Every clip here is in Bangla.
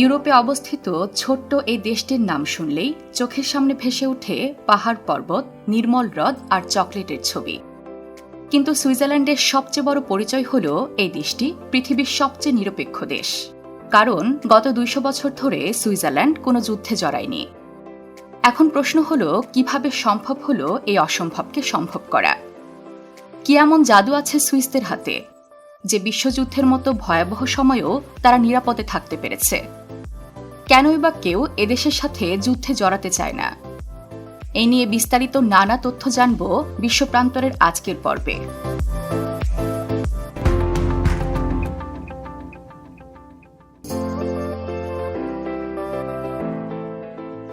ইউরোপে অবস্থিত ছোট্ট এই দেশটির নাম শুনলেই চোখের সামনে ভেসে ওঠে পাহাড় পর্বত, নির্মল হ্রদ আর চকলেটের ছবি। কিন্তু সুইজারল্যান্ডের সবচেয়ে বড় পরিচয় হল এই দেশটি পৃথিবীর সবচেয়ে নিরপেক্ষ দেশ। কারণ গত দুইশো বছর ধরে সুইজারল্যান্ড কোনো যুদ্ধে জড়ায়নি। এখন প্রশ্ন হলো, কীভাবে সম্ভব হলো এই অসম্ভবকে সম্ভব করা? কি এমন জাদু আছে সুইসদের হাতে, যে বিশ্বযুদ্ধের মতো ভয়াবহ সময়েও তারা নিরাপদে থাকতে পেরেছে? কেনই বা কেউ এদেশের সাথে যুদ্ধে জড়াতে চায় না। এই নিয়ে বিস্তারিত নানা তথ্য জানব বিশ্বপ্রান্তরের আজকের পর্বে।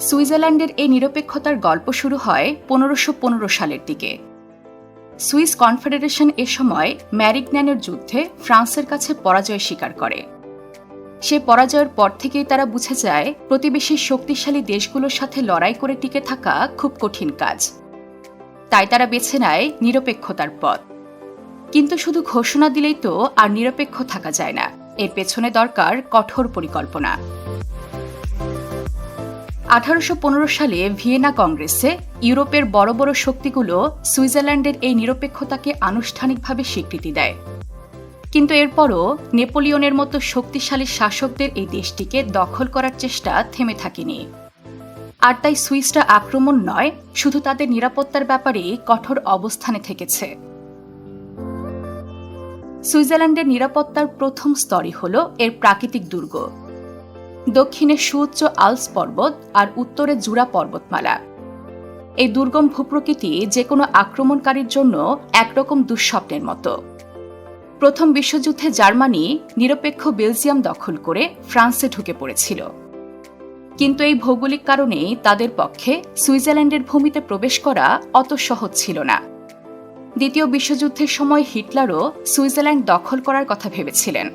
সুইজারল্যান্ডের এই নিরপেক্ষতার গল্প শুরু হয় পনেরোশো পনেরো সালের দিকে। সুইস কনফেডারেশন এ সময় ম্যারিগন্যানের যুদ্ধে ফ্রান্সের কাছে পরাজয় স্বীকার করে। সে পরাজয়ের পর থেকেই তারা বুঝে যায়, প্রতিবেশী শক্তিশালী দেশগুলোর সাথে লড়াই করে টিকে থাকা খুব কঠিন কাজ। তাই তারা বেছে নেয় নিরপেক্ষতার পথ। কিন্তু শুধু ঘোষণা দিলেই তো আর নিরপেক্ষ থাকা যায় না। এর পেছনে দরকার কঠোর পরিকল্পনা। আঠারোশ পনেরো সালে ভিয়েনা কংগ্রেসে ইউরোপের বড় বড় শক্তিগুলো সুইজারল্যান্ডের এই নিরপেক্ষতাকে আনুষ্ঠানিকভাবে স্বীকৃতি দেয়। কিন্তু এরপরও নেপোলিয়নের মতো শক্তিশালী শাসকদের এই দেশটিকে দখল করার চেষ্টা থেমে থাকেনি। আর তাই সুইসরা আক্রমণ নয়, শুধু তাদের নিরাপত্তার ব্যাপারে কঠোর অবস্থানে থেকেছে। সুইজারল্যান্ডের নিরাপত্তার প্রথম স্তরই হল এর প্রাকৃতিক দুর্গ। দক্ষিণে সুউচ্চ আলস পর্বত আর উত্তরে জুড়া পর্বতমালা। এই দুর্গম ভূপ্রকৃতি যে কোনো আক্রমণকারীর জন্য একরকম দুঃস্বপ্নের মতো। প্রথম বিশ্বযুদ্ধে জার্মানি নিরপেক্ষ বেলজিয়াম দখল করে ফ্রান্সে ঢুকে পড়েছিল। কিন্তু এই ভৌগোলিক কারণেই তাদের পক্ষে সুইজারল্যান্ডের ভূমিতে প্রবেশ করা অত সহজ ছিল না। দ্বিতীয় বিশ্বযুদ্ধের সময় হিটলারও সুইজারল্যান্ড দখল করার কথা ভেবেছিলেন।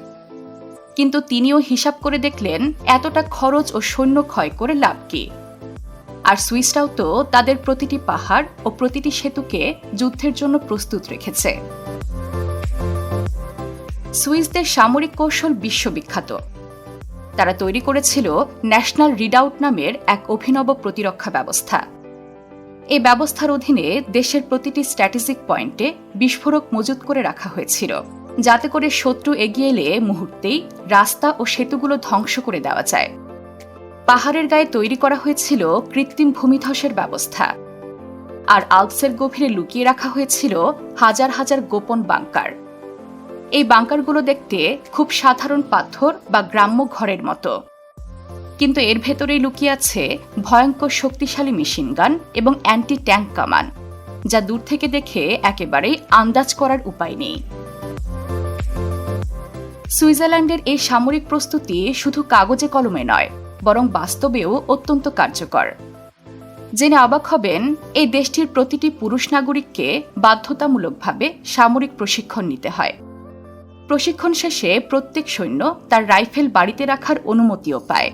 কিন্তু তিনিও হিসাব করে দেখলেন, এতটা খরচ ও সৈন্য ক্ষয় করে লাভ কি। আর সুইসরাও তো তাদের প্রতিটি পাহাড় ও প্রতিটি সেতুকে যুদ্ধের জন্য প্রস্তুত রেখেছে। সুইসদের সামরিক কৌশল বিশ্ববিখ্যাত। তারা তৈরি করেছিল ন্যাশনাল রিডাউট নামের এক অভিনব প্রতিরক্ষা ব্যবস্থা। এই ব্যবস্থার অধীনে দেশের প্রতিটি স্ট্র্যাটেজিক পয়েন্টে বিস্ফোরক মজুত করে রাখা হয়েছিল, যাতে করে শত্রু এগিয়ে এলে মুহূর্তেই রাস্তা ও সেতুগুলো ধ্বংস করে দেওয়া যায়। পাহাড়ের গায়ে তৈরি করা হয়েছিল কৃত্রিম ভূমিধসের ব্যবস্থা। আর আলপসের গভীরে লুকিয়ে রাখা হয়েছিল হাজার হাজার গোপন বাংকার। এই বাংকারগুলো দেখতে খুব সাধারণ পাথর বা গ্রাম্য ঘরের মতো। কিন্তু এর ভেতরেই লুকিয়ে আছে ভয়ঙ্কর শক্তিশালী মেশিন গান এবং অ্যান্টি ট্যাঙ্ক কামান, যা দূর থেকে দেখে একেবারেই আন্দাজ করার উপায় নেই। সুইজারল্যান্ডের এই সামরিক প্রস্তুতি শুধু কাগজে কলমে নয়, বরং বাস্তবেও অত্যন্ত কার্যকর। জেনে অবাক হবেন, এই দেশটির প্রতিটি পুরুষ নাগরিককে বাধ্যতামূলকভাবে সামরিক প্রশিক্ষণ নিতে হয়। প্রশিক্ষণ শেষে প্রত্যেক সৈন্য তার রাইফেল বাড়িতে রাখার অনুমতিও পায়।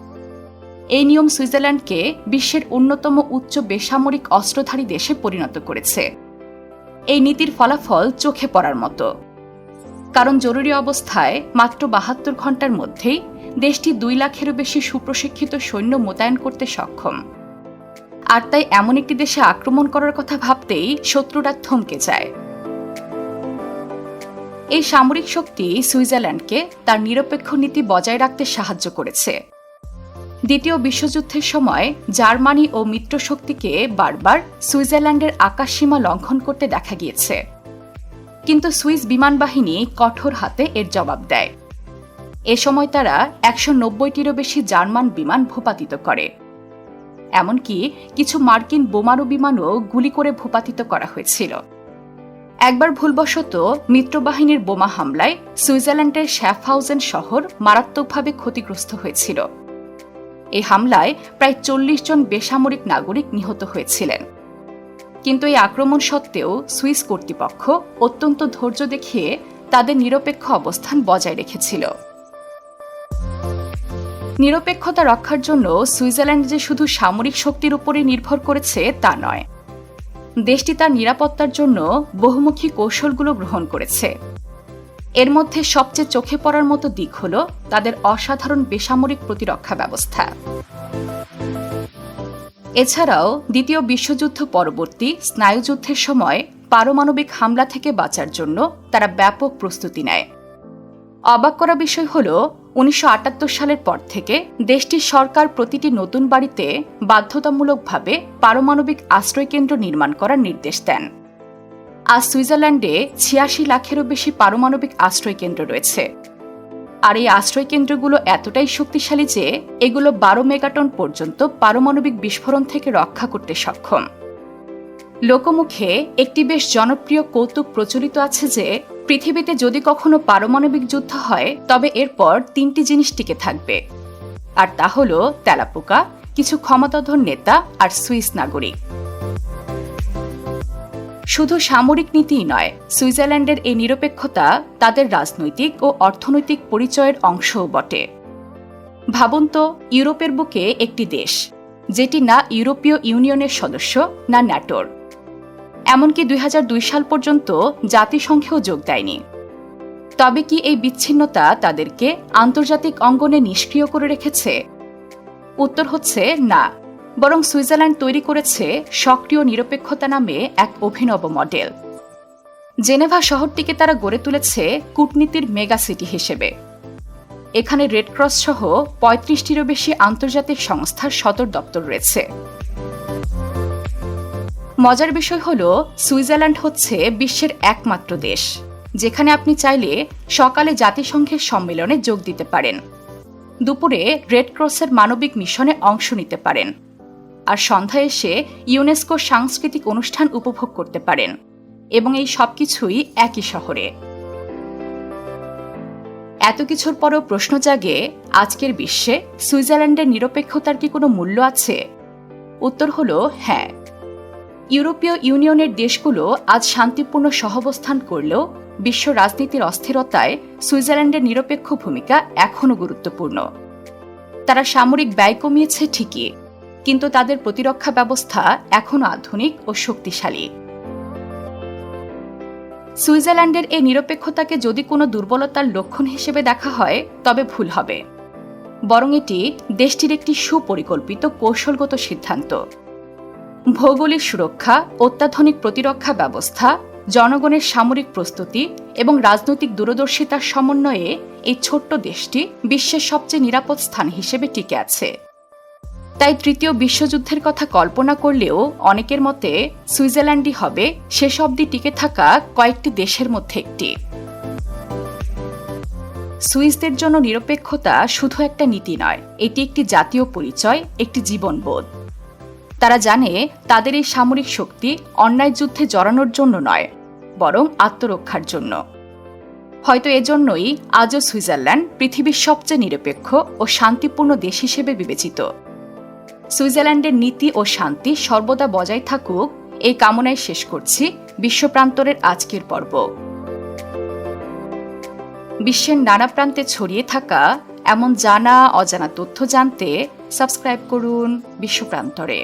এই নিয়ম সুইজারল্যান্ডকে বিশ্বের অন্যতম উচ্চ বেসামরিক অস্ত্রধারী দেশে পরিণত করেছে। এই নীতির ফলাফল চোখে পড়ার মতো। কারণ জরুরি অবস্থায় মাত্র বাহাত্তর ঘণ্টার মধ্যেই দেশটি দুই লাখেরও বেশি সুপ্রশিক্ষিত সৈন্য মোতায়েন করতে সক্ষম। আর তাই এমন একটি দেশে আক্রমণ করার কথা ভাবতেই শত্রুরা থমকে যায়। এই সামরিক শক্তি সুইজারল্যান্ডকে তার নিরপেক্ষ নীতি বজায় রাখতে সাহায্য করেছে। দ্বিতীয় বিশ্বযুদ্ধের সময় জার্মানি ও মিত্রশক্তিকে বারবার সুইজারল্যান্ডের আকাশসীমা লঙ্ঘন করতে দেখা গিয়েছে। কিন্তু সুইস বিমান বাহিনী কঠোর হাতে এর জবাব দেয়। এ সময় তারা একশো নব্বইটিরও বেশি জার্মান বিমান ভূপাতিত করে। এমনকি কিছু মার্কিন বোমারু বিমানও গুলি করে ভূপাতিত করা হয়েছিল। একবার ভুলবশত মিত্রবাহিনীর বোমা হামলায় সুইজারল্যান্ডের শ্যাফহাউজেন শহর মারাত্মকভাবে ক্ষতিগ্রস্ত হয়েছিল। এই হামলায় প্রায় চল্লিশ জন বেসামরিক নাগরিক নিহত হয়েছিলেন। কিন্তু এই আক্রমণ সত্ত্বেও সুইস কর্তৃপক্ষ অত্যন্ত ধৈর্য দেখিয়ে তাদের নিরপেক্ষ অবস্থান বজায় রেখেছিল। নিরপেক্ষতা রক্ষার জন্য সুইজারল্যান্ড যে শুধু সামরিক শক্তির উপরে নির্ভর করেছে তা নয় দেশটি তার নিরাপত্তার জন্য বহুমুখী কৌশলগুলো গ্রহণ করেছে। এর মধ্যে সবচেয়ে চোখে পড়ার মতো দিক হল তাদের অসাধারণ বেসামরিক প্রতিরক্ষা ব্যবস্থা। এছাড়াও দ্বিতীয় বিশ্বযুদ্ধ পরবর্তী স্নায়ুযুদ্ধের সময় পারমাণবিক হামলা থেকে বাঁচার জন্য তারা ব্যাপক প্রস্তুতি নেয়। অবাক করা বিষয় হল উনিশশো আটাত্তর সালের পর থেকে দেশটির সরকার প্রতিটি নতুন বাড়িতে বাধ্যতামূলকভাবে পারমাণবিক আশ্রয়কেন্দ্র নির্মাণ করার নির্দেশ দেন। আজ সুইজারল্যান্ডে ছিয়াশি লাখেরও বেশি পারমাণবিক আশ্রয়কেন্দ্র রয়েছে। আর এই আশ্রয়কেন্দ্রগুলো এতটাই শক্তিশালী যে এগুলো বারো মেগাটন পর্যন্ত পারমাণবিক বিস্ফোরণ থেকে রক্ষা করতে সক্ষম। লোকমুখে একটি বেশ জনপ্রিয় কৌতুক প্রচলিত আছে যে পৃথিবীতে যদি কখনো পারমাণবিক যুদ্ধ হয়, তবে এরপর তিনটি জিনিস টিকে থাকবে। আর তা হল তেলাপোকা, কিছু ক্ষমতাধর নেতা আর সুইস নাগরিক। শুধু সামরিক নীতিই নয়, সুইজারল্যান্ডের এই নিরপেক্ষতা তাদের রাজনৈতিক ও অর্থনৈতিক পরিচয়ের অংশও বটে। ভাবুন তো, ইউরোপের বুকে একটি দেশ, যেটি না ইউরোপীয় ইউনিয়নের সদস্য, না ন্যাটোর। এমনকি দুই হাজার দুই সাল পর্যন্ত জাতিসংঘেও যোগ দেয়নি। তবে কি এই বিচ্ছিন্নতা তাদেরকে আন্তর্জাতিক অঙ্গনে নিষ্ক্রিয় করে রেখেছে? উত্তর হচ্ছে না, বরং সুইজারল্যান্ড তৈরি করেছে সক্রিয় নিরপেক্ষতা নামে এক অভিনব মডেল। জেনেভা শহরটিকে তারা গড়ে তুলেছে কূটনীতির মেগা সিটি হিসেবে। এখানে রেডক্রস সহ পঁয়ত্রিশটিরও বেশি আন্তর্জাতিক সংস্থার সদর দপ্তর রয়েছে। মজার বিষয় হল, সুইজারল্যান্ড হচ্ছে বিশ্বের একমাত্র দেশ, যেখানে আপনি চাইলে সকালে জাতিসংঘের সম্মেলনে যোগ দিতে পারেন। দুপুরে রেড ক্রসের মানবিক মিশনে অংশ নিতে পারেন। আর সন্ধ্যায় এসে ইউনেস্কো সাংস্কৃতিক অনুষ্ঠান উপভোগ করতে পারেন। এবং এই সব কিছুই একই শহরে। এত কিছুর পরও প্রশ্ন জাগে, আজকের বিশ্বে সুইজারল্যান্ডের নিরপেক্ষতার কি কোনো মূল্য আছে? উত্তর হল হ্যাঁ। ইউরোপীয় ইউনিয়নের দেশগুলো আজ শান্তিপূর্ণ সহাবস্থান করলেও বিশ্ব রাজনীতির অস্থিরতায় সুইজারল্যান্ডের নিরপেক্ষ ভূমিকা এখনও গুরুত্বপূর্ণ। তারা সামরিক ব্যয় কমিয়েছে ঠিকই, কিন্তু তাদের প্রতিরক্ষা ব্যবস্থা এখনও আধুনিক ও শক্তিশালী। সুইজারল্যান্ডের এই নিরপেক্ষতাকে যদি কোনো দুর্বলতার লক্ষণ হিসেবে দেখা হয়, তবে ভুল হবে। বরং এটি দেশটির একটি সুপরিকল্পিত কৌশলগত সিদ্ধান্ত। ভৌগোলিক সুরক্ষা, অত্যাধুনিক প্রতিরক্ষা ব্যবস্থা, জনগণের সামরিক প্রস্তুতি এবং রাজনৈতিক দূরদর্শিতার সমন্বয়ে এই ছোট্ট দেশটি বিশ্বের সবচেয়ে নিরাপদ স্থান হিসেবে টিকে আছে। তাই তৃতীয় বিশ্বযুদ্ধের কথা কল্পনা করলেও অনেকের মতে সুইজারল্যান্ডই হবে শেষ অবধি টিকে থাকা কয়েকটি দেশের মধ্যে একটি। সুইসদের জন্য নিরপেক্ষতা শুধু একটা নীতি নয়, এটি একটি জাতীয় পরিচয়, একটি জীবনবোধ। তারা জানে তাদের এই সামরিক শক্তি অন্যায় যুদ্ধে জড়ানোর জন্য নয়, বরং আত্মরক্ষার জন্য। হয়তো এজন্যই আজও সুইজারল্যান্ড পৃথিবীর সবচেয়ে নিরপেক্ষ ও শান্তিপূর্ণ দেশ হিসেবে বিবেচিত। সুইজারল্যান্ডের নীতি ও শান্তি সর্বদা বজায় থাকুক, এই কামনায় শেষ করছি বিশ্বপ্রান্তরের আজকের পর্ব। বিশ্বের নানা প্রান্তে ছড়িয়ে থাকা এমন জানা, অজানা তথ্য জানতে সাবস্ক্রাইব করুন বিশ্বপ্রান্তরে